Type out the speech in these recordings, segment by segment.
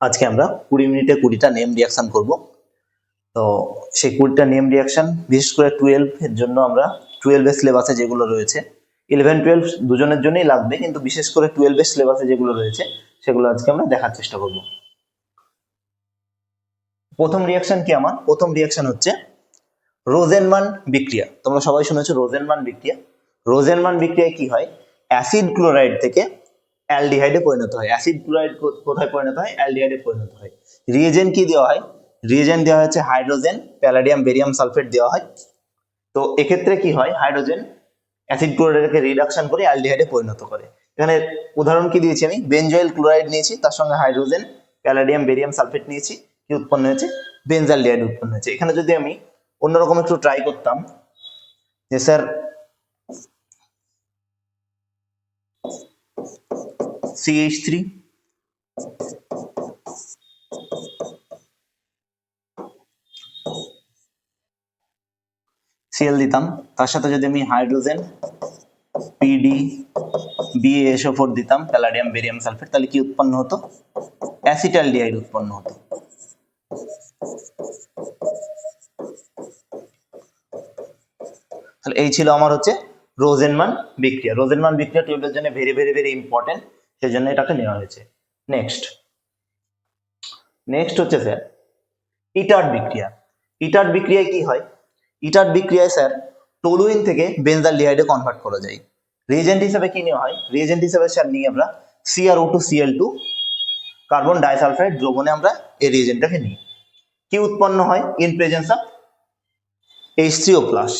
আজকে আমরা কুড়ি মিনিটে কুড়িটা নেম রিয়াকশন করব। তো সেই কুড়িটা নেম রিয়াকশন বিশেষ করে টুয়েলভ এর জন্য আমরা টুয়েলভের সিলেবাসে যেগুলো রয়েছে ইলেভেন টুয়েলভ দুজনের জন্যই লাগবে, কিন্তু বিশেষ করে টুয়েলভের সিলেবাসে যেগুলো রয়েছে, সেগুলো আজকে আমরা দেখার চেষ্টা করব। প্রথম রিয়াকশন কি আমার? প্রথম রিয়াকশন হচ্ছে রোজেনমান বিক্রিয়া। তোমরা সবাই শুনেছো রোজেনমান বিক্রিয়া। রোজেনমান বিক্রিয়ায় কি হয়? অ্যাসিড ক্লোরাইড থেকে অ্যালডিহাইডে পরিণত হয়। অ্যাসিড ক্লোরাইড কোথায় পরিণত হয়? অ্যালডিহাইডে পরিণত হয়। রিয়েজেন্ট কি দেওয়া হয়? রিয়েজেন্ট দেওয়া হচ্ছে হাইড্রোজেন, প্যালাডিয়াম, বেরিয়াম সালফেট দেওয়া হয়। তো এক্ষেত্রে কি হয়? হাইড্রোজেন অ্যাসিড ক্লোরাইডকে রিডাকশন করে অ্যালডিহাইডে পরিণত করে। এখানে উদাহরণ কি দিয়েছি আমি? বেনজয়েল ক্লোরাইড নিয়েছি, তার সঙ্গে হাইড্রোজেন, প্যালাডিয়াম, বেরিয়াম, সালফেট নিয়েছি, কি উৎপন্ন হয়েছে? বেনজালডিহাইড উৎপন্ন হয়েছে। এখানে যদি আমি অন্যরকম একটু ট্রাই করতাম, যে স্যার সিএইচ থ্রি সিএল দিতাম। তার সাথে যদি আমি hydrogen P D B S O four দিতাম প্যালাডিয়াম বেরিয়াম সালফেট তাহলে কি উৎপন্ন হতো? অ্যাসিটাল অ্যাসিটালডিহাইড উৎপন্ন হতো। তাহলে এই ছিল আমার হচ্ছে রোজেনমান বিক্রিয়া। রোজেনমান বিক্রিয়া টুয়েলভের জন্য ভেরি ভেরি ভেরি ইম্পর্টেন্ট সেই জন্য এটাকে নেওয়া হয়েছে। নেক্সট নেক্সট হচ্ছে স্যার ইটার বিক্রিয়া। ইটার বিক্রিয়ায় কি হয়? ইটার বিক্রিয়ায় স্যার টলুইন থেকে বেনজালডিহাইডে কনভার্ট করা যায়। রিয়েজেন্ট হিসেবে কি নেওয়া হয়? রিয়েজেন্ট হিসেবে স্যার নিই আমরা CRO two CL two carbon disulphide দ্রবণে আমরা এই রিয়েজেন্টটাকে নিই। কি উৎপন্ন হয়? In presence of H three O plus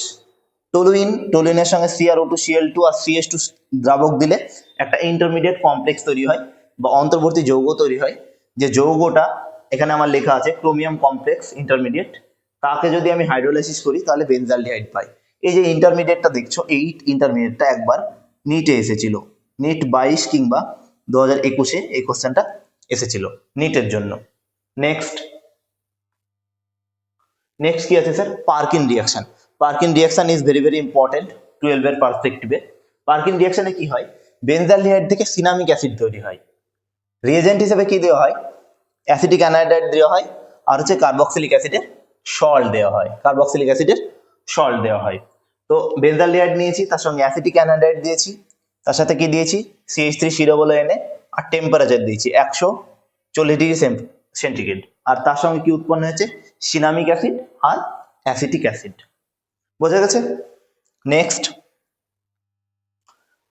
toluene টলুইনের সঙ্গে সিআরও টু সিএল টু আর সিএস টু দ্রাবক দিলে একটা ইন্টারমিডিয়েট কমপ্লেক্স তৈরি হয় বা অন্তর্বর্তী যৌগ তৈরি হয়। যে যৌগটা এখানে আমার লেখা আছে ক্রোমিয়াম কমপ্লেক্স ইন্টারমিডিয়েট তাকে যদি আমি হাইড্রোলাইসিস করি, তাহলে বেনজালডিহাইড পাই। এই যে ইন্টারমিডিয়েটটা দেখছ, এই ইন্টারমিডিয়েটটা একবার নিটে এসেছিল। নিট বাইশ কিংবা দু হাজার একুশে এই কোশ্চেনটা এসেছিল নিটের জন্য। নেক্সট নেক্সট কি আছে sir Perkin reaction Perkin reaction is very very important টুয়েলভের পার্সপেক্টিভে পার্কিন রিয়াকশনে কি হয়? বেনজালডিহাইড থেকে সিনামিক অ্যাসিড তৈরি হয়। রিয়েজেন্ট হিসেবে কি দেওয়া হয়? অ্যাসিটিক অ্যানাইডাইড দেওয়া হয় আর হচ্ছে কার্বক্সিলিক অ্যাসিডের সল্ট দেওয়া হয়। কার্বক্সিলিক অ্যাসিডের সল্ট দেওয়া হয়। তো বেনজালডিহাইড নিয়েছি, তার সঙ্গে অ্যাসিটিক অ্যানাইডাইড দিয়েছি, তার সাথে কি দিয়েছি? সিএইচ থ্রি সিরো বলে এনে আর টেম্পারেচার দিয়েছি একশো চল্লিশ ডিগ্রি সেন্টিগ্রেড আর তার সঙ্গে কি উৎপন্ন হয়েছে? সিনামিক অ্যাসিড আর অ্যাসিটিক অ্যাসিড বোঝা গেছে? নেক্সট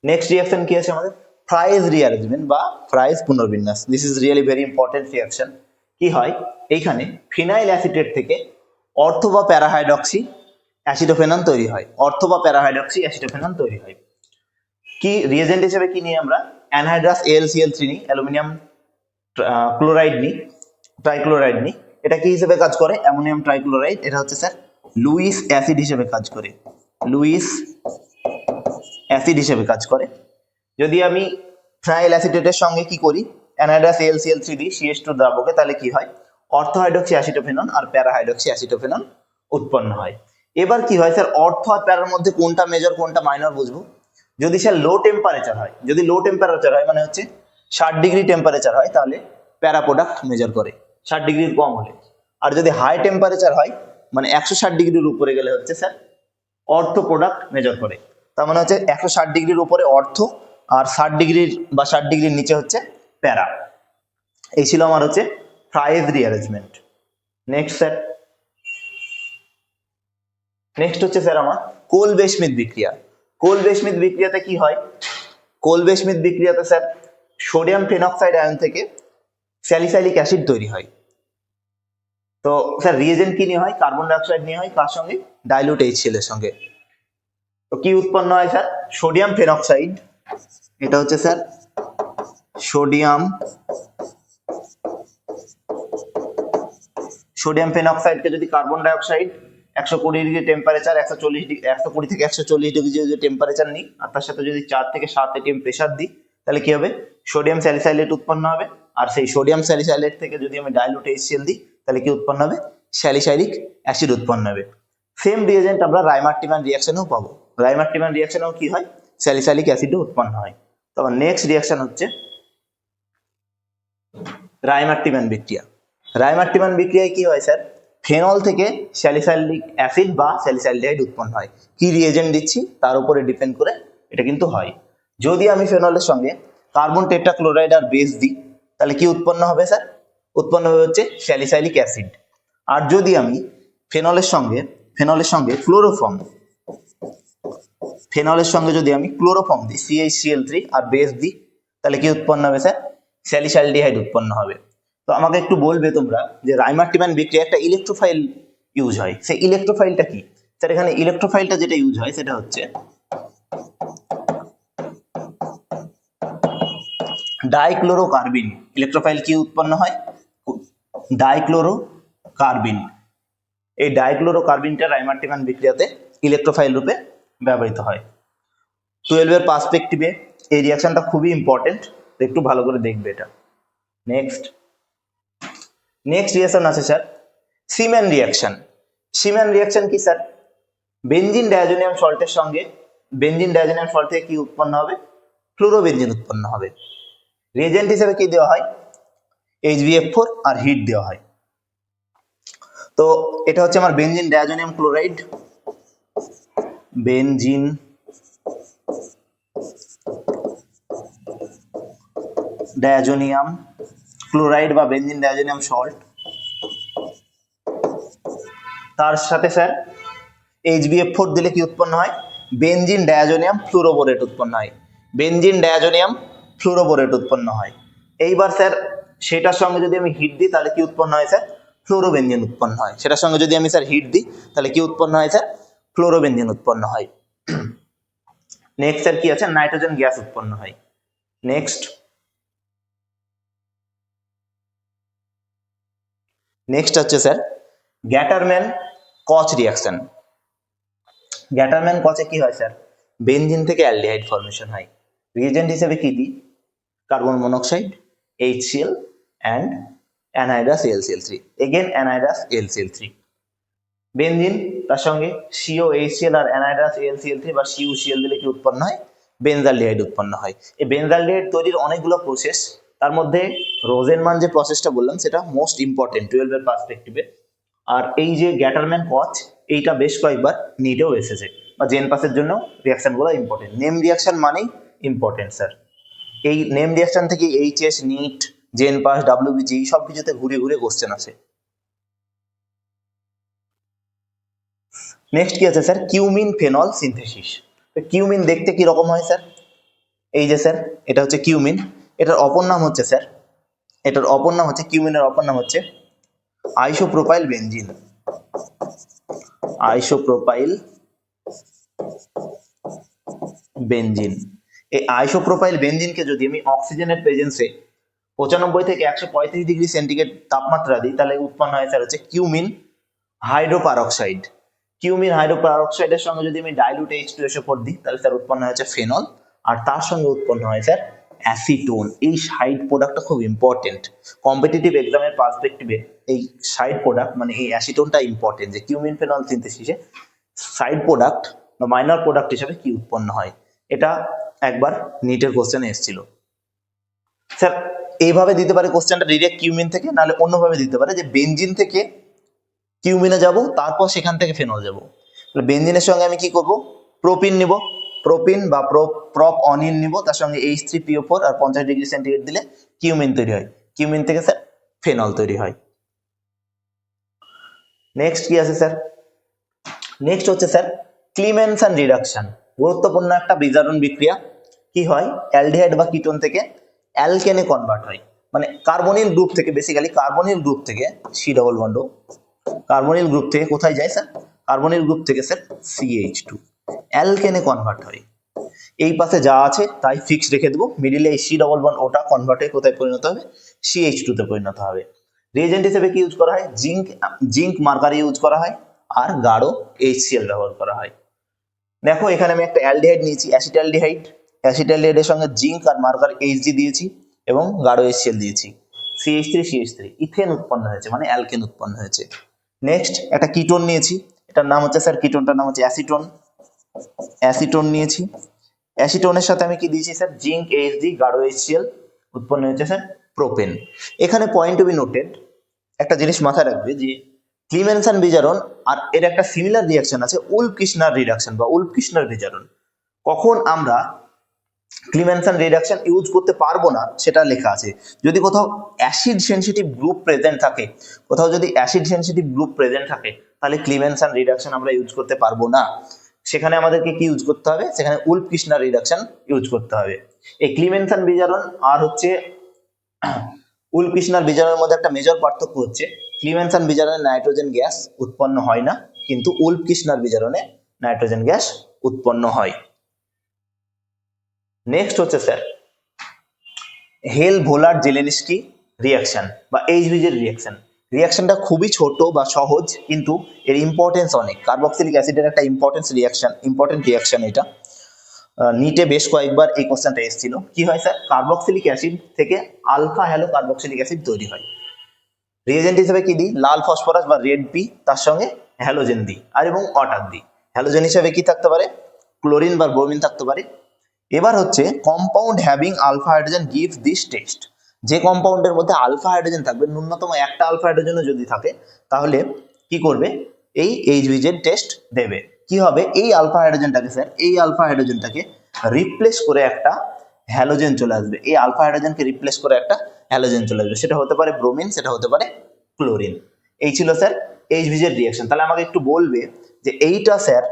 নেক্সট রিয়াকশন কি আছে আমাদের? ফ্রাইজ রিঅ্যারেঞ্জমেন্ট বা ফ্রাইজ পুনর্বিন্যাস। This is really very important reaction কি হয়? এইখানে ফিনাইল অ্যাসিটেট থেকে অর্থ বা প্যারাহাইডক্সি অ্যাসিডোফেনন তৈরি হয়। অর্থ বা প্যারাহাইডক্সি অ্যাসিডোফেনন তৈরি হয়। কি রিয়েজেন্ট হিসেবে কি নিই আমরা? অ্যানহাইড্রাস এলসিএল থ্রি নিই অ্যালুমিনিয়াম ক্লোরাইড নিই ট্রাইক্লোরাইড নিই এটা কি হিসেবে কাজ করে? অ্যামোনিয়াম ট্রাইক্লোরাইড, এটা হচ্ছে স্যার লুইস অ্যাসিড হিসেবে কাজ করে। লুইস অ্যাসিড হিসেবে কাজ করে। যদি আমি ফ্রাইল অ্যাসিটেটের সঙ্গে কি করি অ্যানাইডাস এলসিএল থ্রি দিই সিএস টু দ্রাবকে, তাহলে কি হয়? অর্থোহাইড্রক্সি অ্যাসিটোফেনন আর প্যারাহাইড্রক্সি অ্যাসিটোফেনন উৎপন্ন হয়। এবার কি হয় স্যার, অর্থ আর প্যারার মধ্যে কোনটা মেজর কোনটা মাইনর বুঝব? যদি স্যার লো টেম্পারেচার হয়, যদি লো টেম্পারেচার হয় মানে হচ্ছে ষাট ডিগ্রি টেম্পারেচার হয়, তাহলে প্যারা প্রোডাক্ট মেজর করে। ষাট ডিগ্রির কম হলে। আর যদি হাই টেম্পারেচার হয় মানে একশো ষাট ডিগ্রির উপরে গেলে হচ্ছে স্যার অর্থ প্রোডাক্ট মেজর করে। তার মানে হচ্ছে একশো ষাট ডিগ্রির উপরে অর্থ আর ষাট ডিগ্রির বা ষাট ডিগ্রির নিচে হচ্ছে প্যারা। এই ছিল আমার হচ্ছে Fries rearrangement next sir next হচ্ছে স্যার আমার কোল বেশমিত বিক্রিয়া। কোল বেশমিত বিক্রিয়াতে কি হয়? কোল বেশমিত বিক্রিয়াতে স্যার সোডিয়াম ফেনক্সাইড আয়ন থেকে স্যালিসাইলিক অ্যাসিড তৈরি হয়। তো স্যার রিয়েজেন্ট কি নিয়ে হয়? কার্বন ডাইঅক্সাইড নিয়ে হয়, কার সঙ্গে? ডাইলুট এইচসিএল এর সঙ্গে। তো কি উৎপন্ন হয় স্যার? সোডিয়াম ফেনক্সাইড এটা হচ্ছে স্যার সোডিয়াম সোডিয়াম ফেনক্সাইডকে যদি কার্বন ডাইঅক্সাইড একশো কুড়ি ডিগ্রি টেম্পারেচার একশো চল্লিশ ডিগ্রি একশো কুড়ি থেকে একশো চল্লিশ ডিগ্রি যদি টেম্পারেচার নিই, আর তার সাথে যদি চার থেকে সাত এটিএম প্রেশার দিই, তাহলে কি হবে? সোডিয়াম স্যালিসাইলেট উৎপন্ন হবে। আর সেই সোডিয়াম স্যালিসাইলেট থেকে যদি আমি ডাইলুট এইচসিএল দিই তাহলে কি উৎপন্ন হবে? স্যালিসাইলিক অ্যাসিড উৎপন্ন হবে। সেম রিয়েজেন্ট আমরা রাইমার্টিমান রিয়াকশনেও পাবো। রাইমার্টিমান রিয়াকশনেও কি হয়? স্যালিসাইলিক অ্যাসিডও উৎপন্ন হয়। তখন নেক্সট রিয়াকশন হচ্ছে রাইমার্টিম্যান বিক্রিয়া। রাইমার্টিম্যান বিক্রিয়ায় কি হয় স্যার? ফেনল থেকে স্যালিসাইলিক অ্যাসিড বা স্যালিসাইলডিহাইড উৎপন্ন হয়। কি রিয়েজেন্ট দিচ্ছি? তার উপরে ডিপেন্ড করে এটা কিন্তু হয়। যদি আমি ফেনলের সঙ্গে কার্বন টেট্রাক্লোরাইড আর বেস দিই, তাহলে কি উৎপন্ন হবে স্যার? উৎপন্ন হবে হচ্ছে স্যালিসাইলিক অ্যাসিড। আর যদি আমি ফেনলের সঙ্গে ফেনলের সঙ্গে ক্লোরোফর্ম, ফেনলের সঙ্গে যদি আমি ক্লোরোফর্ম দিই সিএইচসিএল থ্রি আর বেস দিই, তাহলে কি উৎপন্ন হবে স্যার? স্যালিসাইলডিহাইড উৎপন্ন হবে। তো আমাকে একটু বলবে তোমরা যে রাইমার্টিম্যান বিক্রিয়া একটা ইলেকট্রোফাইল ইউজ হয়। সেই ইলেকট্রোফাইলটা কি? স্যার, এখানে ইলেকট্রোফাইলটা যেটা ইউজ হয়, সেটা হচ্ছে ডাইক্লোরোকার্বিন ইলেকট্রোফাইল কি উৎপন্ন হয়? ডাইক্লোরোকার্বিন। এই ডাইক্লোরোকার্বিনটা রাইমার্টিম্যান বিক্রিয়াতে ইলেকট্রোফাইল রূপে ব্যবহৃত হয়। টুয়েলভের পার্সপেক্টিভে এই রিয়াকশনটা খুবই ইম্পর্টেন্ট একটু ভালো করে দেখবে এটা। নেক্সট নেক্সট রিয়াকশন আছে sir Schiemann reaction Schiemann reaction কি স্যার বেঞ্জিন ডায়াজোনিয়াম সল্টের সঙ্গে বেনজিন ডায়াজোনিয়াম সল্ট থেকে কি উৎপন্ন হবে? ফ্লুরোবেনজিন উৎপন্ন হবে। রিয়েজেন্ট হিসেবে কি দেওয়া হয়? এইচবিএফ ফোর আর হিট দেওয়া হয়। তো এটা হচ্ছে আমার benzene diazonium chloride benzene diazonium chloride বা বেনজিন ডায়াজোনিয়াম সল্ট তার সাথে স্যার এইচবিএফ ফোর দিলে কি উৎপন্ন হয়? বেনজিন ডায়াজোনিয়াম ফ্লুরোবোরেট উৎপন্ন হয়। বেনজিন ডায়াজোনিয়াম ফ্লুরোবোরেট উৎপন্ন হয়। এইবার স্যার সেটার সঙ্গে যদি আমি হিট দিই, তাহলে কি উৎপন্ন হয় স্যার ফ্লোরোবেনজিন উৎপন্ন হয়। সেটার সঙ্গে যদি আমি স্যার হিট দিই, তাহলে কি উৎপন্ন হয় স্যার ফ্লোরোবেনজিন উৎপন্ন হয়। নেক্সট স্যার কি আছে? নাইট্রোজেন গ্যাস উৎপন্ন হয়। নেক্সট নেক্সট হচ্ছে sir Gattermann Koch reaction Gattermann কচে কি হয় স্যার বেনজিন থেকে অ্যালডিহাইড ফর্মেশন হয়। রিয়েজেন্ট হিসেবে কি দিই? Carbon monoxide HCl and anhydrous AlCl3 again, anhydrous AlCl3 benzene তার সঙ্গে CO HCl আর anhydrous AlCl3 বা CuCl দিলে কি উৎপন্ন হয়? বেনজালডিহাইড উৎপন্ন হয়। এই বেনজালডিহাইড তৈরির অনেকগুলো প্রসেস তার মধ্যে রোজেনমান যে প্রসেসটা বললাম, সেটা মোস্ট ইম্পর্টেন্ট টুয়েলভের পার্সপেক্টিভে আর এই যে গ্যাটারম্যান কচ এইটা বেশ কয়েকবার নিটেও এসেছে। বা জেন পাসের জন্য রিয়াকশনগুলো ইম্পর্টেন্ট নেম রিয়াকশন মানেই ইম্পর্টেন্ট স্যার এই নেম রিয়াকশন থেকে HS NEET JENPAS, WBG সব কিছুতে ঘুরে ঘুরে কোশ্চেন আসে। নেক্সট কি আছে sir cumene phenol synthesis cumene দেখতে কি রকম হয় স্যার এই যে স্যার এটা হচ্ছে কিউমিন এটার অপর নাম হচ্ছে স্যার এটার অপর নাম হচ্ছে কিউমিনের অপর নাম হচ্ছে আইসোপ্রোপাইল বেনজিন আইসোপ্রোপাইল বেনজিন এই আইসোপ্রোপাইল বেনজিনকে যদি আমি অক্সিজেনের প্রেজেন্সে পঁচানব্বই থেকে একশো পঁয়ত্রিশ ডিগ্রি সেন্টিগ্রেড তাপমাত্রা দিই, তাহলে উৎপন্ন হয় স্যার হচ্ছে কিউমিন হাইড্রোপারক্সাইড। কিউমিন হাইড্রোপারক্সাইডের সঙ্গে যদি আমি dilute H two SO four দিই, তাহলে স্যার উৎপন্ন হয়েছে ফেনল আর তার সঙ্গে উৎপন্ন হয় স্যার অ্যাসিটোন এই সাইড প্রোডাক্টটা খুব ইম্পর্টেন্ট কম্পিটিটিভ এক্সামের পার্সপেক্টিভে এই সাইড প্রোডাক্ট মানে এই অ্যাসিটোনটা ইম্পর্টেন্ট যে কিউমিন ফেনল সিনথেসিসে সাইড প্রোডাক্ট বা মাইনর প্রোডাক্ট হিসেবে কি উৎপন্ন হয়? এটা একবার নিটের কোশ্চেনে এসেছিল। স্যার এইভাবে দিতে পারে কোশ্চেনটা ডিরেক্ট কিউমিন থেকে, নাহলে অন্যভাবে দিতে পারে যে বেনজিন থেকে কিউমিনে যাব, তারপর সেখান থেকে ফেনল যাব। বেনজিনের সঙ্গে আমি কি করব? প্রোপিন নিব। প্রোপিন বা প্রো প্রপ অনিল নিব, তার সঙ্গে এইচ থ্রি পিও ফোর আর পঞ্চাশ ডিগ্রি সেন্টিগ্রেড দিলে কিউমিন তৈরি হয়। কিউমিন থেকে স্যার ফেনল তৈরি হয়। নেক্সট কি আছে স্যার নেক্সট হচ্ছে স্যার ক্লিমেনসন রিডাকশন গুরুত্বপূর্ণ একটা বিজারণ বিক্রিয়া। কি হয়? অ্যালডিহাইড বা কিটোন থেকে অ্যালকেনে কনভার্ট হয়। মানে কার্বনিল গ্রুপ থেকে বেসিক্যালি কার্বনিল গ্রুপ থেকে C double bond carbonyl group থেকে কোথায় যায় স্যার কার্বনিল গ্রুপ থেকে স্যার সিএইচ টু অ্যালকেনে কনভার্ট হয়। এই পাশে যা আছে তাই ফিক্স রেখে দেবো। মিডিলে এই সি ডবল বন্ড ওটা কনভার্ট কোথায় পরিণত হবে? সিএইচ টু তে পরিণত হবে। রিয়েজেন্ট হিসেবে কি ইউজ করা হয়? জিঙ্ক জিঙ্ক মার্কারি ইউজ করা হয় আর গাঢ় এইচসিএল ব্যবহার করা হয়। দেখো এখানে আমি একটা অ্যালডিহাইড নিয়েছি অ্যাসিটালডিহাইড এর সঙ্গে জিঙ্ক আর মার্কার এইচজি দিয়েছি এবং গাঢ় এইচসিএল দিয়েছি। CH three CH three ethane উৎপন্ন হয়েছে মানে অ্যালকেন উৎপন্ন হয়েছে। নেক্সট একটা কিটোন নিয়েছি, এটার নাম হচ্ছে স্যার কিটোনটার নাম হচ্ছে অ্যাসিটোন। অ্যাসিটোন নিয়েছি। অ্যাসিটোনের সাথে আমি কি দিয়েছি স্যার? জিঙ্ক এইচজি গাঢ় এইচসিএল উৎপন্ন হয়েছে স্যার, প্রোপেন। এখানে পয়েন্ট টু বি নোটেড একটা জিনিস মাথায় রাখবে যে ক্লিমেনসান বিজারণ আর এর একটা সিমিলার রিয়াকশন আছে উল্ফ কৃষ্ণার রিডাকশন বা উল্ফ কৃষ্ণার বিজারণ। কখন আমরা ক্লিমেনসান রিডাকশন ইউজ করতে পারব না, সেটা লেখা আছে। যদি কোথাও অ্যাসিড সেনসিটিভ গ্রুপ প্রেজেন্ট থাকে, কোথাও যদি অ্যাসিড সেনসিটিভ গ্রুপ প্রেজেন্ট থাকে, তাহলে ক্লিমেনসান রিডাকশন আমরা ইউজ করতে পারব না। সেখানে আমাদেরকে কি ইউজ করতে হবে? সেখানে উল্ফ কৃষ্ণার রিডাকশন ইউজ করতে হবে। এই ক্লিমেনসান বিজারণ আর হচ্ছে উল কৃষ্ণার বিজারণের মধ্যে একটা মেজর পার্থক্য হচ্ছে ক্লিমেনসান বিজারণে নাইট্রোজেন গ্যাস উৎপন্ন হয় না, কিন্তু উল্ফ কৃষ্ণার বিজারণে নাইট্রোজেন গ্যাস উৎপন্ন হয়। নেক্সট হচ্ছে স্যার হেল ভোলার জেলেনিস্কি রিয়াকশন বা এইচবিজের রিয়াকশন রিয়াকশনটা খুবই ছোট বা সহজ, কিন্তু এর ইম্পর্টেন্স অনেক। কার্বক্সিলিক অ্যাসিডের একটা ইম্পর্টেন্স রিয়াকশন ইম্পর্টেন্ট রিয়াকশন এটা। নিটে বেশ কয়েকবার এই কোশ্চেনটা এসেছিল। কি হয় স্যার কার্বক্সিলিক অ্যাসিড থেকে আলফা হ্যালো কার্বক্সিলিক অ্যাসিড তৈরি হয়। রিয়েজেন্ট হিসেবে কি দিই? লাল ফসফরাস বা রেড পি তার সঙ্গে হ্যালোজেন দিই। আর এবং ওয়াটার দিই। হ্যালোজেন হিসেবে কি থাকতে পারে? ক্লোরিন বা ব্রোমিন থাকতে পারে। এবার হচ্ছে compound having alpha hydrogen gives this test যে কম্পাউন্ডের মধ্যে আলফা হাইড্রোজেন থাকবে, ন্যূনতম একটা আলফা হাইড্রোজেনও যদি থাকে, তাহলে কি করবে? এই এইচবিজের টেস্ট দেবে। কি হবে? এই আলফা হাইড্রোজেনটাকে স্যার এই আলফা হাইড্রোজেনটাকে রিপ্লেস করে একটা হ্যালোজেন চলে আসবে। এই আলফা হাইড্রোজেনকে রিপ্লেস করে একটা হ্যালোজেন চলে আসবে। সেটা হতে পারে ব্রোমিন সেটা হতে পারে ক্লোরিন এই ছিল স্যার এইচবিজের রিয়াকশন তাহলে আমাকে একটু বলবে যে এইটা স্যার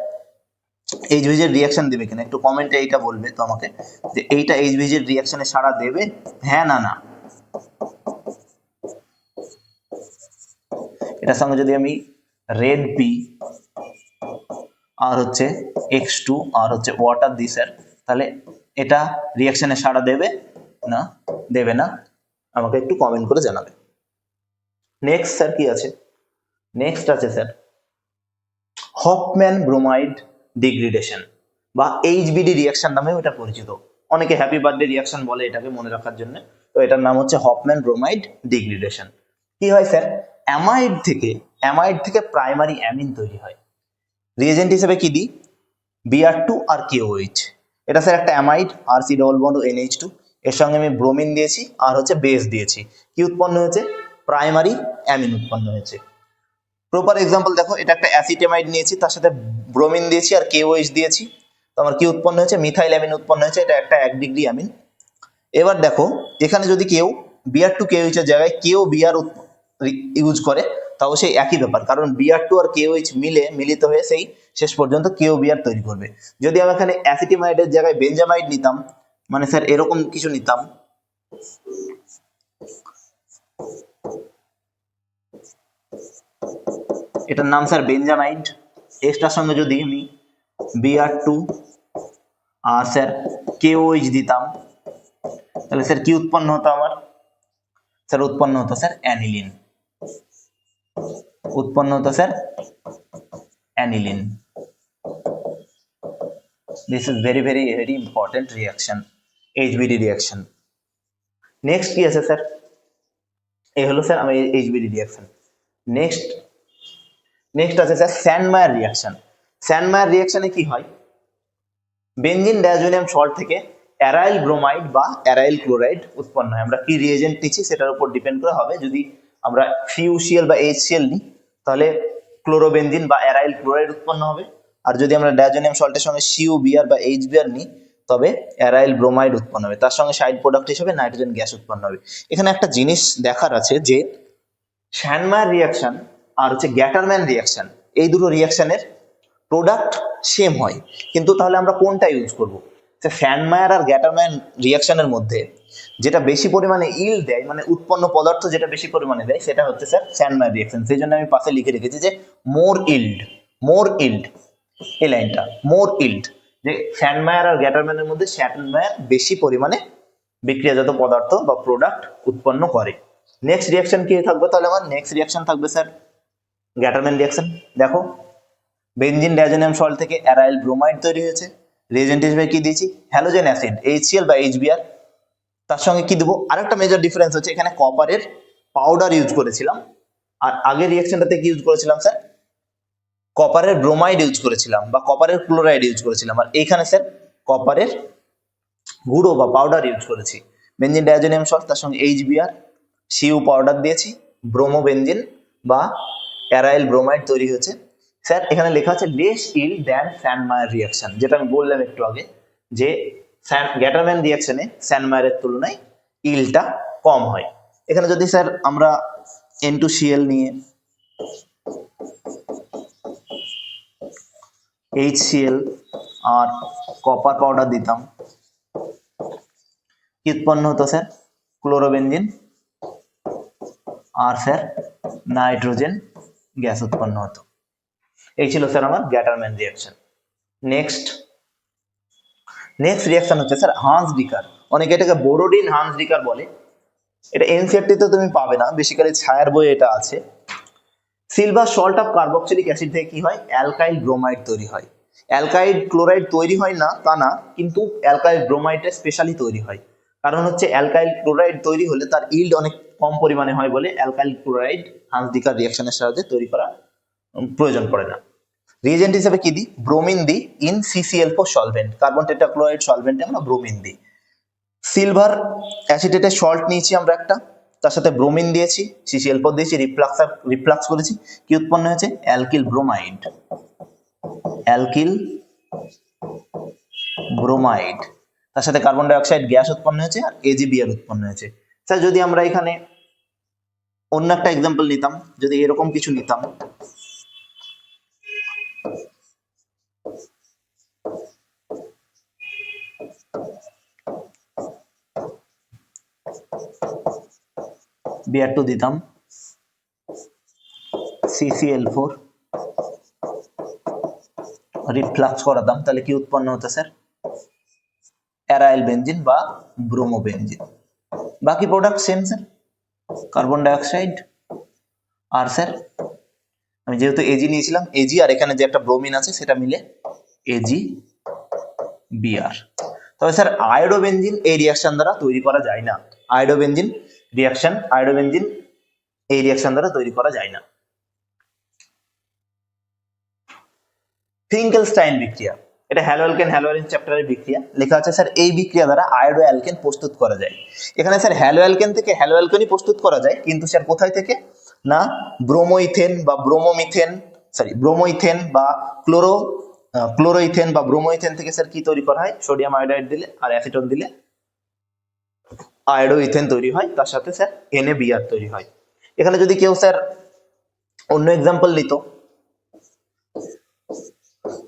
এইচবিজের রিয়াকশন দেবে কিনা? একটু কমেন্টে এইটা বলবে তো আমাকে যে এইটা এইচ এইচবিজের রিয়াকশনে সাড়া দেবে? হ্যাঁ না না। এটার সঙ্গে যদি আমি রেড পি আর হচ্ছে এক্স টু আর হচ্ছে ওয়াটার দিই স্যার তাহলে এটা রিয়াকশনে সাড়া দেবে? না দেবে না। আমাকে একটু কমেন্ট করে জানাবে। নেক্সট স্যার কি আছে? নেক্সট আছে স্যার হপম্যান ব্রোমাইড ডিগ্রিডেশন বা এইচবিডি রিয়াকশন নামেও এটা পরিচিত। অনেকে হ্যাপি বার্থডে রিয়াকশন বলে এটাকে মনে রাখার জন্য। তো এটার নাম হচ্ছে হপম্যান ব্রোমাইড ডিগ্রিডেশন কি হয় স্যার অ্যামাইড থেকে অ্যামাইড থেকে প্রাইমারি অ্যামিন তৈরি হয়। রিয়েজেন্ট হিসেবে কি দিই? বিআর টু আর কেওএইচ এটা স্যার একটা অ্যামাইড আর C double bond NH two এর সঙ্গে আমি ব্রোমিন দিয়েছি, আর হচ্ছে বেস দিয়েছি। কি উৎপন্ন হয়েছে? প্রাইমারি অ্যামিন উৎপন্ন হয়েছে। প্রপার এক্সাম্পল দেখো, এটা একটা অ্যাসিটেমাইড নিয়েছি, তার সাথে ব্রোমিন দিয়েছি আর কেওএইচ দিয়েছি। তো আমার কি উৎপন্ন হয়েছে? মিথাইল অ্যামিন উৎপন্ন হয়েছে, এটা একটা এক ডিগ্রি অ্যামিন এবার দেখো, এখানে যদি কেউ বিআর টু কেওএইচ এর জায়গায় কেউ বিআর ইউজ করে, তাও সেই একই ব্যাপার, কারণ বিআর টু আর কেওএইচ মিলে, মিলিত হয়ে সেই শেষ পর্যন্ত কেও বিআর তৈরি করবে। যদি আমি এখানে অ্যাসিটিমাইডের জায়গায় বেঞ্জামাইড নিতাম মানে স্যার এরকম কিছু নিতাম এটার নাম স্যার বেঞ্জামাইড এক্সটার সঙ্গে যদি আমি বিআর টু আর স্যার কেওএইচ দিতাম, তাহলে স্যার কি উৎপন্ন হতো আমার? স্যার উৎপন্ন হতো স্যার অ্যানিলিন। উৎপন্ন হতো sir aniline. This is very very very important reaction HBD reaction next কি আছে, স্যার? এই হলো, স্যার, আমার এইচবিডি রিয়াকশন নেক্সট নেক্সট আছে স্যার স্যান্ডমায়ার রিয়াকশন স্যান্ডমায়ার রিয়াকশনে কি হয়? বেঞ্জিন ডায়াজোনিয়াম সল্ট থেকে অ্যারাইল ব্রোমাইড বা অ্যারাইল ক্লোরাইড উৎপন্ন হয়। আমরা কি রিয়েজেন্ট নিচ্ছি সেটার উপর ডিপেন্ড করে হবে। যদি আমরা ফিউসিএল বা এইচসিএল নিই, তাহলে ক্লোরোবেনজিন বা অ্যারাইল ক্লোরাইড উৎপন্ন হবে। আর যদি আমরা ডায়াজোনিয়াম সল্টের সঙ্গে সিউ বিআর বা এইচ বিআর নিই, তবে অ্যারাইল ব্রোমাইড উৎপন্ন হবে। তার সঙ্গে সাইড প্রোডাক্ট হিসেবে নাইট্রোজেন গ্যাস উৎপন্ন হবে। এখানে একটা জিনিস দেখার আছে যে শ্যানমায়ার রিয়াকশন আর হচ্ছে গ্যাটারম্যান রিয়াকশন এই দুটো রিয়াকশনের প্রোডাক্ট সেম হয়। কিন্তু তাহলে আমরা কোনটা ইউজ করব? ফ্যানমায়ার আর গ্যাটারম্যান রিয়াকশনের মধ্যে যেটা বেশি পরিমাণে ইল দেয় মানে উৎপন্ন পদার্থ যেটা বেশি পরিমাণে দেয়, সেটা হচ্ছে স্যার স্যানমায়ার রিয়াকশন সেই জন্য আমি পাশে লিখে রেখেছি যে মোর ইল্ড মোর ইল্ড এই লাইনটা মোর ইল্ড যে ফ্যানমায়ার আর গ্যাটারম্যানের মধ্যে স্যানমায়ার বেশি পরিমাণে বিক্রিয়াজাত পদার্থ বা প্রোডাক্ট উৎপন্ন করে। নেক্সট রিয়াকশন কি থাকবে? তাহলে আমার নেক্সট রিয়াকশন থাকবে স্যার গ্যাটারম্যান রিয়াকশন দেখো। বেনজিন ডায়াজোনিয়াম সল্ট থেকে অ্যারাইল ব্রোমাইড তৈরি হয়েছে। রিয়েজেন্ট হিসেবে কি দিয়েছি। হ্যালোজেন অ্যাসিড এইচসিএল বা এইচবিআর তার সঙ্গে কি দেবো? আরেকটা মেজর ডিফারেন্স হচ্ছে এখানে কপারের পাউডার ইউজ করেছিলাম। আর আগের রিয়াকশনটাতে কি ইউজ করেছিলাম স্যার কপারের ব্রোমাইড ইউজ করেছিলাম বা কপারের ক্লোরাইড ইউজ করেছিলাম। আর এইখানে স্যার কপারের গুঁড়ো বা পাউডার ইউজ করেছি। বেঞ্জিন ডায়াজোনিয়াম সল্ট, তার সঙ্গে এইচবিআর সিউ পাউডার দিয়েছি ব্রোমো বেঞ্জিন বা অ্যারাইল ব্রোমাইড তৈরি হয়েছে। স্যার, এখানে লেখা আছে less yield than Sandmeyer reaction যেটা আমি বললাম একটু আগে, যে গ্যাটারম্যান রিয়াকশনে স্যানমায়ারের তুলনায় ইলটা কম হয়। এখানে যদি স্যার, আমরা এন টু সিএল নিয়ে এইচ এইচসিএল আর কপার পাউডার দিতাম, কি উৎপন্ন হতো স্যার? ক্লোরোবেঞ্জিন আর স্যার নাইট্রোজেন গ্যাস উৎপন্ন হতো। এই ছিল স্যার আমার Gattermann reaction next next reaction হচ্ছে স্যার হান্স ডিকার অনেকে এটাকে বোরোডিন হান্স ডিকার বলে। এটা এনসিআরটিতে তুমি পাবে না। বেসিক্যালি ছায়ার বই এটা আছে। Silver salt of carboxylic acid থেকে কি হয়? অ্যালকাইল ব্রোমাইড তৈরি হয়। অ্যালকাইড ক্লোরাইড তৈরি হয় না, তা না, কিন্তু অ্যালকাইল ব্রোমাইডটা স্পেশালি তৈরি হয়। কারণ হচ্ছে অ্যালকাইল ক্লোরাইড তৈরি হলে তার ইল্ড অনেক কম পরিমাণে হয় বলে অ্যালকাইল ক্লোরাইড হান্সডিকার রিয়াকশনের সাহায্যে তৈরি করা প্রয়োজন পড়ে না। রিয়েজেন্ট হিসেবে কি দিই? ব্রোমিন দিই in CCl four solvent carbon tetrachloride সলভেন্টে আমরা ব্রোমিন দিই। সিলভার অ্যাসিটেটের সল্ট নিয়েছি আমরা একটা, তার সাথে ব্রোমিন দিয়েছি সিসিএল ফোর দিয়েছি রিপ্লাক্স রিপ্লাক্স করেছি, কি উৎপন্ন হয়েছে? Alkyl bromide. অ্যালকিল ব্রোমাইড, তার সাথে কার্বন ডাইঅক্সাইড গ্যাস উৎপন্ন হয়েছে আর এজিবিআর উৎপন্ন হয়েছে। স্যার, যদি আমরা এখানে অন্য একটা এক্সাম্পল নিতাম, যদি এরকম কিছু নিতাম। বিআর টু দিতাম। সিসিএল ফোর রিফ্লাক্স করাতাম, তাহলে কি উৎপন্ন হতো স্যার অ্যারাইল বেঞ্জিন বা ব্রোমো বেঞ্জিন বাকি product same sir carbon dioxide আর স্যার, আমি যেহেতু এজি নিয়েছিলাম এজি আর এখানে যে একটা ব্রোমিন আছে, সেটা মিলে এজি বিআর তবে স্যার আয়োডোবেঞ্জিন এই রিয়াকশন দ্বারা তৈরি করা যায় না। আয়োডোবেঞ্জিন রিয়াকশন আয়োডোবেঞ্জিন এই রিয়াকশন দ্বারা তৈরি করা যায় না। ফিঙ্কেলস্টাইন বিক্রিয়া। এটা হ্যালোঅ্যালকেন হ্যালোঅ্যালিন চ্যাপ্টারের বিক্রিয়া। লেখা আছে, স্যার, এই বিক্রিয়া দ্বারা আয়োডো অ্যালকেন প্রস্তুত করা যায়। এখানে, স্যার, হ্যালো অ্যালকেন থেকে হ্যালোঅ্যালকেনই প্রস্তুত করা যায়, কিন্তু, স্যার, কোথায় থেকে? না, ব্রোমোইথেন বা ব্রোমোমিথেন সরি ব্রোমোইথেন বা ক্লোরো ক্লোরোইথেন বা ব্রোমোইথেন থেকে, স্যার, কি তৈরি করা হয়? সোডিয়াম আয়োডাইড দিলে আর অ্যাসিটন দিলে আয়োডো ইথেন তৈরি হয়, তার সাথে, স্যার এনএবিআর তৈরি হয়। এখানে যদি কেউ, স্যার, অন্য এক্সাম্পল নিত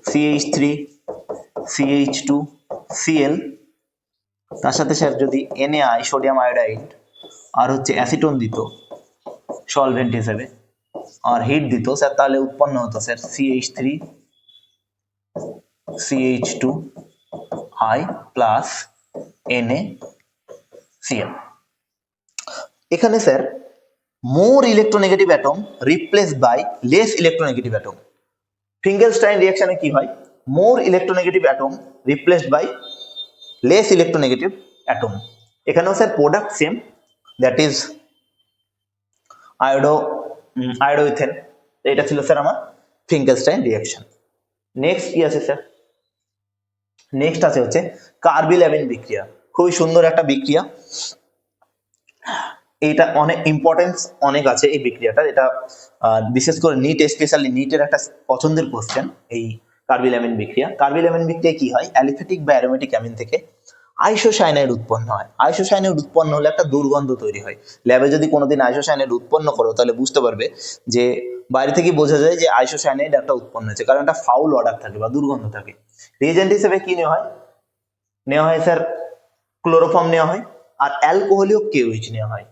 CH three CH two Cl তার সাথে স্যার যদি এনএআই সোডিয়াম আয়োডাইড আর হচ্ছে অ্যাসিটন দিত সলভেন্ট হিসেবে, আর হিট দিত স্যার তাহলে উৎপন্ন হতো sir CH three CH two I plus Na Cl এখানে sir more electronegative atom replace by less electronegative atom Finkelstein রিয়াকশনে কি হয়? More electronegative atom replaced by less electronegative atom এখানেও sir product same that is iodo iodoethane. এটা ছিল sir আমার ফিঙ্গেলস্টাইন reaction next কি আছে sir next আছে হচ্ছে কার্বিলামিন বিক্রিয়া। খুবই সুন্দর একটা বিক্রিয়া। এটা অনেক ইম্পর্টেন্স অনেক আছে এই বিক্রিয়াটার। এটা বিশেষ করে নিট স্পেশালি নিটের একটা পছন্দের কোশ্চেন এই কার্বিলামিন বিক্রিয়া। কার্বিলামিন বিক্রিয়া কি হয়? অ্যালিফেটিক বা অ্যারোমেটিক অ্যামিন থেকে আইসোসাইনাইড উৎপন্ন হয়। আইসোসাইনাইড উৎপন্ন হলে একটা দুর্গন্ধ তৈরি হয়। ল্যাবে যদি কোনোদিন আইসোসাইনাইড উৎপন্ন করো, তাহলে বুঝতে পারবে যে বাইরে থেকে বোঝা যায় যে আইসোসাইনাইড একটা উৎপন্ন হয়েছে, কারণ একটা ফাউল অর্ডার থাকে বা দুর্গন্ধ থাকে। রিয়েজেন্ট হিসেবে কি নেওয়া হয়? নেওয়া হয় স্যার ক্লোরোফর্ম নেওয়া হয়, আর অ্যালকোহলিও কেউইচ নেওয়া হয়।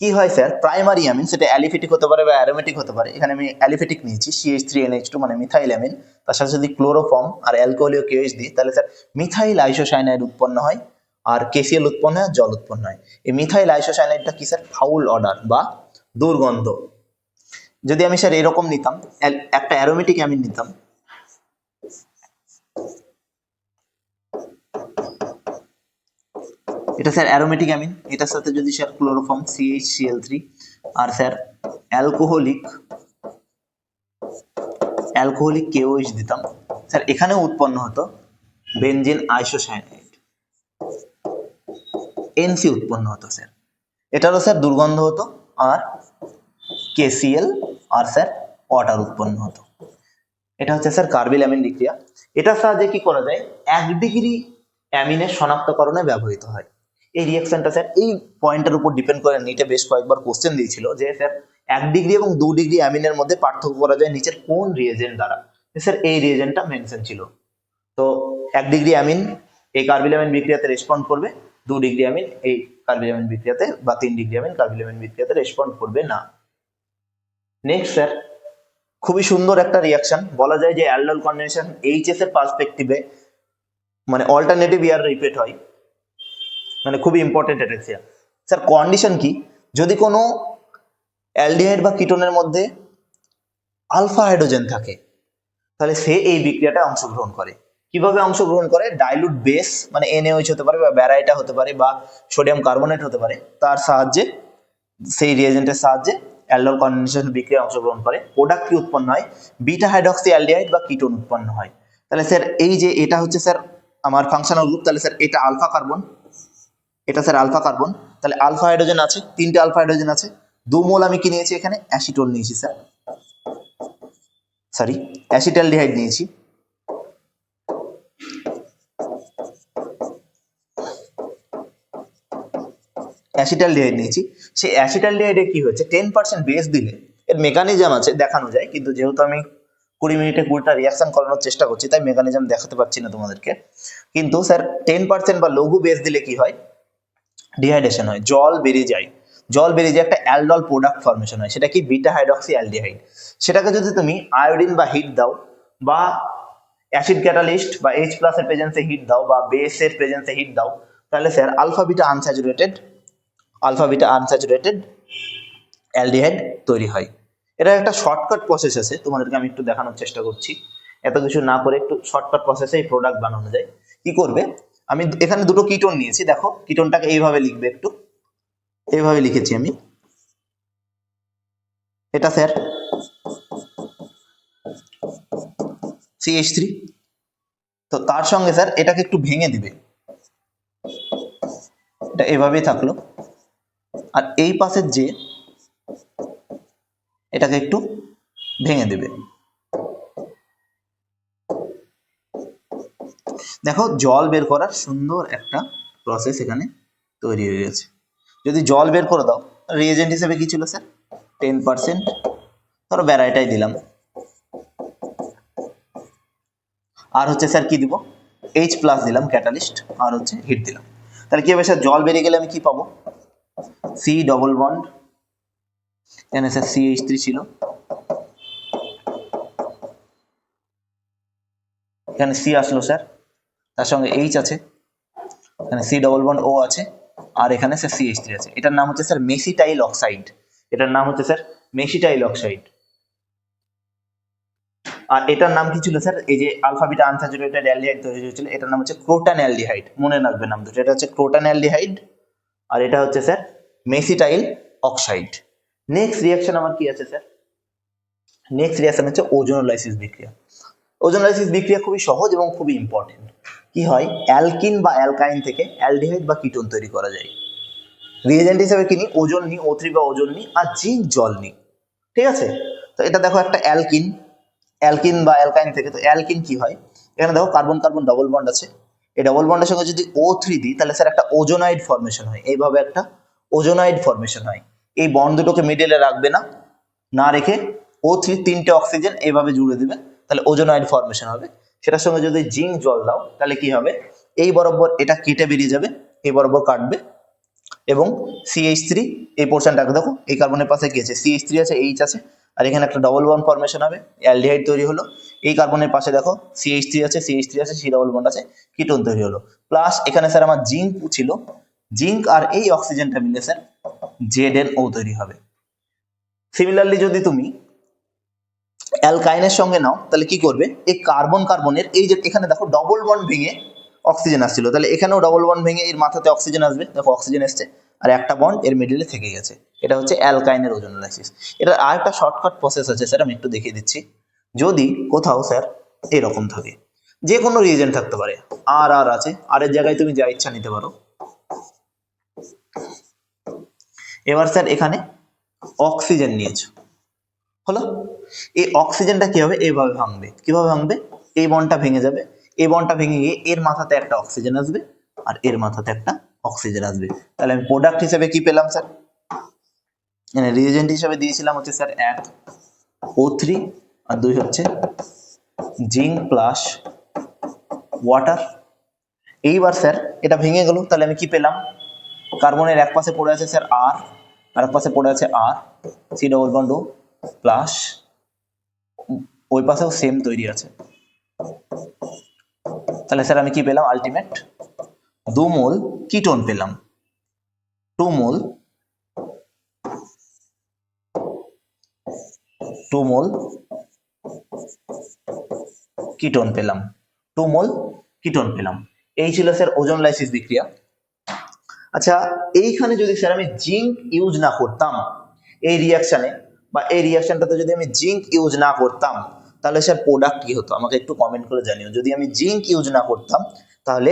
কি হয় স্যার? প্রাইমারি অ্যামিন সেটা অ্যালিফেটিক হতে পারে বা অ্যারোমেটিক হতে পারে। এখানে আমি অ্যালিফেটিক নিয়েছি সিএইচ থ্রি এনএইচ টু মানে মিথাইল অ্যামিন তার সাথে যদি ক্লোরোফর্ম আর অ্যালকোহলিও কেউইচ দিই, তাহলে স্যার মিথাইল আইসোসাইনাইড উৎপন্ন হয় আর কেসিএল উৎপন্ন হয় জল উৎপন্ন হয়। এই মিথাইল আইসোসাইনাইডটা কি স্যার? ফাউল অর্ডার বা দুর্গন্ধ। যদি আমি স্যার এরকম নিতাম একটা অ্যারোমেটিক অ্যামিন নিতাম এটা স্যার অ্যারোমেটিক অ্যামিন এটার সাথে যদি sir chloroform CH Cl three আর স্যার অ্যালকোহলিক অ্যালকোহলিক কেওএইচ দিতাম। স্যার, এখানেও উৎপন্ন হতো বেনজিন আইসোসায়ানাইড এনসি উৎপন্ন হতো, স্যার। এটারও স্যার দুর্গন্ধ হতো, আর কেসিএল আর স্যার ওয়াটার উৎপন্ন হতো। এটা হচ্ছে স্যার কার্বিল অ্যামিন বিক্রিয়া। এটার সাহায্যে কি করা যায়? এক ডিগ্রি অ্যামিনের শনাক্তকরণে ব্যবহৃত হয়। এই রিয়াকশনটা স্যার এই পয়েন্টের উপর ডিপেন্ড করে নিটে বেশ কয়েকবার কোশ্চেন দিয়েছিল যে স্যার এক ডিগ্রি এবং দু ডিগ্রি অ্যামিনের মধ্যে পার্থক্য করা যায় নিচের কোন রিয়েজেন্ট দ্বারা? স্যার এই রিয়েজেন্টটা মেনশন ছিল। তো এক ডিগ্রি অ্যামিন এই কার্বিল অ্যামিন বিক্রিয়াতে রেসপন্ড করবে, দু ডিগ্রি অ্যামিন এই কার্বিল অ্যামিন বিক্রিয়াতে বা তিন ডিগ্রি অ্যামিন কার্বিল অ্যামিন বিক্রিয়াতে রেসপন্ড করবে না। নেক্সট স্যার খুবই সুন্দর একটা রিয়াকশন বলা যায় যে অ্যালডল কন্ডেনশন এইচএস এর পার্সপেক্টিভে মানে অল্টারনেটিভ ইয়ার রিপিট হয়। মানে খুবই ইম্পর্টেন্ট এটা স্যার কন্ডিশন কি? যদি কোনো অ্যালডিহাইড বা কিটোনের মধ্যে আলফা হাইড্রোজেন থাকে, তাহলে সে এই বিক্রিয়াটা অংশগ্রহণ করে। কীভাবে অংশগ্রহণ করে? ডাইলুট বেস মানে এনএইচ হতে পারে বা ব্যারাইটা হতে পারে বা সোডিয়াম কার্বনেট হতে পারে, তার সাহায্যে, সেই রিয়েজেন্টের সাহায্যে অ্যালডল কন্ডেনসেশন বিক্রিয়া অংশগ্রহণ করে। প্রোডাক্ট কি উৎপন্ন হয়? বিটা হাইড্রক্সি অ্যালডিহাইড বা কিটোন উৎপন্ন হয়। তাহলে স্যার এই যে এটা হচ্ছে স্যার আমার ফাংশনাল গ্রুপ তাহলে স্যার এটা আলফা কার্বন এটা স্যার আলফা কার্বন। তাহলে আলফা হাইড্রোজেন আছে, তিনটে আলফা হাইড্রোজেন আছে। দু মোল আমি কি নিয়েছি এখানে? অ্যাসিটোল নিয়েছি স্যার। সরি অ্যাসিটালডিহাইড নিয়েছি। অ্যাসিটালডিহাইড নিয়েছি। সেই অ্যাসিটালডিহাইডে কি হয়েছে টেন পার্সেন্ট বেস দিলে, এর মেকানিজম আছে, দেখানো যায়, কিন্তু যেহেতু আমি কুড়ি মিনিটে কুড়িটা রিয়াকশন করানোর চেষ্টা করছি, তাই মেকানিজম দেখাতে পারছি না তোমাদেরকে। কিন্তু স্যার টেন পার্সেন্ট বা লঘু বেস দিলে কি হয়? ডিহাইড্রেশন হয়, জল বেরিয়ে যায়। জল বেরিয়ে যায়, একটা অ্যালডল প্রোডাক্ট ফর্মেশন হয়, সেটা কি? বিটা হাইড্রক্সি অ্যালডিহাইড সেটাকে যদি তুমি আয়োডিন বা হিট দাও, বা অ্যাসিড ক্যাটালিস্ট বা এইচ প্লাসের প্রেজেন্সে হিট দাও, বা বেসের প্রেজেন্সে হিট দাও, তাহলে sir alpha beta unsaturated alpha beta unsaturated aldehyde তৈরি হয়। এটা একটা শর্টকাট প্রসেস আছে, তোমাদেরকে আমি একটু দেখানোর চেষ্টা করছি। এত কিছু না করে একটু শর্টকাট প্রসেসে এই প্রোডাক্ট বানানো যায়। কি করবে? আমি এখানে দুটো কিটোন নিয়েছি, দেখো কিটোনটাকে এইভাবে লিখবে একটু। এইভাবে লিখেছি আমি। এটা স্যার সিএইচ থ্রি তো তার সঙ্গে স্যার এটাকে একটু ভেঙে দিবে। এটা এভাবেই থাকল। আর এই পাশের যে, এটাকে একটু ভেঙে দেবে। দেখো জল বের করার সুন্দর একটা প্রসেস এখানে তৈরি হয়ে গেছে। যদি জল বের করে দাও রিয়েজেন্ট হিসেবে কি ছিল স্যার টেন পার্সেন্ট ধরো ব্যারাইটাই দিলাম। আর হচ্ছে স্যার কি দিব? এইচ প্লাস দিলাম ক্যাটালিস্ট আর হচ্ছে হিট দিলাম। তাহলে কি হবে স্যার জল বেরিয়ে গেলে আমি কি পাবো? সি ডবল বন্ড এখানে স্যার সি এইচ থ্রি ছিল। এখানে সি আসলো স্যার তার সঙ্গে এইচ আছে, এখানে সি ডবল বন্ড ও আছে, আর এখানে স্যার সি এইচ থ্রি আছে। এটার নাম হচ্ছে স্যার মেসিটাইল অক্সাইড এটার নাম হচ্ছে স্যার মেসিটাইল অক্সাইড আর এটার নাম কি ছিল স্যার এই যে আলফা বিটা আনস্যাচুরেটেড অ্যালডিহাইড তৈরি হয়েছিল, এটার নাম হচ্ছে ক্রোটান অ্যালডিহাইড মনে রাখবে নাম দুটো, এটা হচ্ছে ক্রোটান অ্যালডিহাইড আর এটা হচ্ছে sir mesityl oxide next reaction আমার কি আছে স্যার নেক্সট রিয়াকশন হচ্ছে ওজোনোলাইসিস বিক্রিয়া। ওজোনোলাইসিস বিক্রিয়া খুবই সহজ এবং খুবই ইম্পর্টেন্ট কি হয়? অ্যালকিন বা অ্যালকাইন থেকে অ্যালডিহাইড বা কিটোন তৈরি করা যায়। রিয়েজেন্ট হিসেবে কিনি, ওজন নি ও বা ওজন নি, আর জিঙ্ক জল নিই ঠিক আছে? তো এটা দেখো একটা অ্যালকিন। অ্যালকিন বা অ্যালকাইন থেকে, তো অ্যালকিন কি হয়? এখানে দেখো কার্বন কার্বন, ডবল বন্ড আছে। এই ডবল বন্ডের সঙ্গে যদি ও থ্রি দিই, তাহলে স্যার একটা ওজোনাইড ফর্মেশন হয়। এইভাবে একটা ওজোনাইড ফর্মেশন হয়। এই বন্ড দুটোকে মিডলে রাখবে না। না রেখে ও থ্রি তিনটে অক্সিজেন এইভাবে জুড়ে দিবে। তাহলে ওজোনাইড ফর্মেশন হবে। সেটার সঙ্গে যদি জিঙ্ক জল দাও, তাহলে কি হবে? এই বরাবর এটা কেটে বেরিয়ে যাবে, এই বরাবর কাটবে এবং সিএইচ থ্রি এই পোর্শনটাকে দেখো, এই কার্বনের পাশে কি আছে? সিএইচ থ্রি আছে এইচ আছে, আর এখানে একটা ডবল বন্ড ফর্মেশন হবে, অ্যালডিহাইড তৈরি হলো। এই কার্বনের পাশে দেখো সিএইচ থ্রি আছে সিএইচ থ্রি আছে সি ডবল বন্ড আছে কিটোন তৈরি হলো। প্লাস এখানে স্যার আমার জিঙ্ক ছিল, জিঙ্ক আর এই অক্সিজেনটা মিলে স্যার জেড এন ও তৈরি হবে। সিমিলারলি যদি তুমি অ্যালকাইনের সঙ্গে নাও, তাহলে কি করবে? এই কার্বন কার্বনের, এই যে এখানে দেখো ডবল বন্ড ভেঙে অক্সিজেন আসছিল। তাহলে এখানেও ডবল বন্ড ভেঙে এর মাথাতে অক্সিজেন আসবে। দেখো অক্সিজেন এসছে। আর একটা বন্ড এর মিডিলে থেকে গেছে। এটা হচ্ছে অ্যালকাইনের ওজোনোলাইসিস এটার আর একটা শর্টকাট প্রসেস আছে স্যার আমি একটু দেখিয়ে দিচ্ছি। যদি কোথাও স্যার এরকম থাকে, যে কোনো রিয়েজেন্ট থাকতে পারে আর আর আছে আর এর জায়গায় তুমি যা ইচ্ছা নিতে পারো। এবার স্যার এখানে অক্সিজেন নিয়েছো। হলো? এই অক্সিজেনটা কি হবে এইভাবে ভাঙবে? কীভাবে ভাঙবে? এই বনটা ভেঙে যাবে। এই বনটা ভেঙে গিয়ে এর মাথাতে একটা অক্সিজেন আসবে আর এর মাথাতে একটা অক্সিজেন আসবে। তাহলে আমি প্রোডাক্ট হিসেবে কি পেলাম, স্যার? এখানে রিএজেন্ট হিসেবে দিয়েছিলাম হচ্ছে, স্যার, এক, ও থ্রি, আর দুই হচ্ছে জিঙ্ক প্লাস ওয়াটার। এইবার, স্যার, এটা ভেঙে গেল, তাহলে আমি কি পেলাম? কার্বনের এক পাশে পড়ে আছে, স্যার, আর আর এক পাশে পড়ে আছে, আর, সি ডবল বন্ড প্লাস ওই পাশেও সেম তৈরি আছে। তাহলে স্যার আমি কি পেলাম? আলটিমেট দু মোল কিটোন পেলাম। Two mole two mole ketone পেলাম। টু মোল কিটোন পেলাম। এই ছিল স্যার ওজন লাইসিস বিক্রিয়া। আচ্ছা এইখানে যদি স্যার আমি জিঙ্ক ইউজ না করতাম, এই রিয়াকশনে বা এই রিয়াকশনটাতে যদি আমি জিঙ্ক ইউজ না করতাম, তাহলে স্যার প্রোডাক্ট কি হতো? আমাকে একটু কমেন্ট করে জানিও। যদি আমি জিঙ্ক ইউজ না করতাম, তাহলে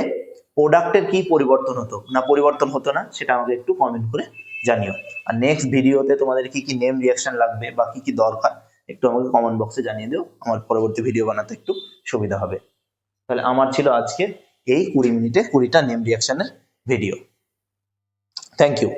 প্রোডাক্টের কি পরিবর্তন হতো? না পরিবর্তন হতো না, সেটা আমাকে একটু কমেন্ট করে জানিও। আর নেক্সট ভিডিওতে তোমাদের কি কি নেম রিয়াকশন লাগবে বা কি কি দরকার, একটু আমাকে কমেন্ট বক্সে জানিয়ে দিও। আমার পরবর্তী ভিডিও বানাতে একটু সুবিধা হবে। তাহলে আমার ছিল আজকে এই কুড়ি মিনিটে কুড়িটা নেম রিয়াকশনের ভিডিও থ্যাংক ইউ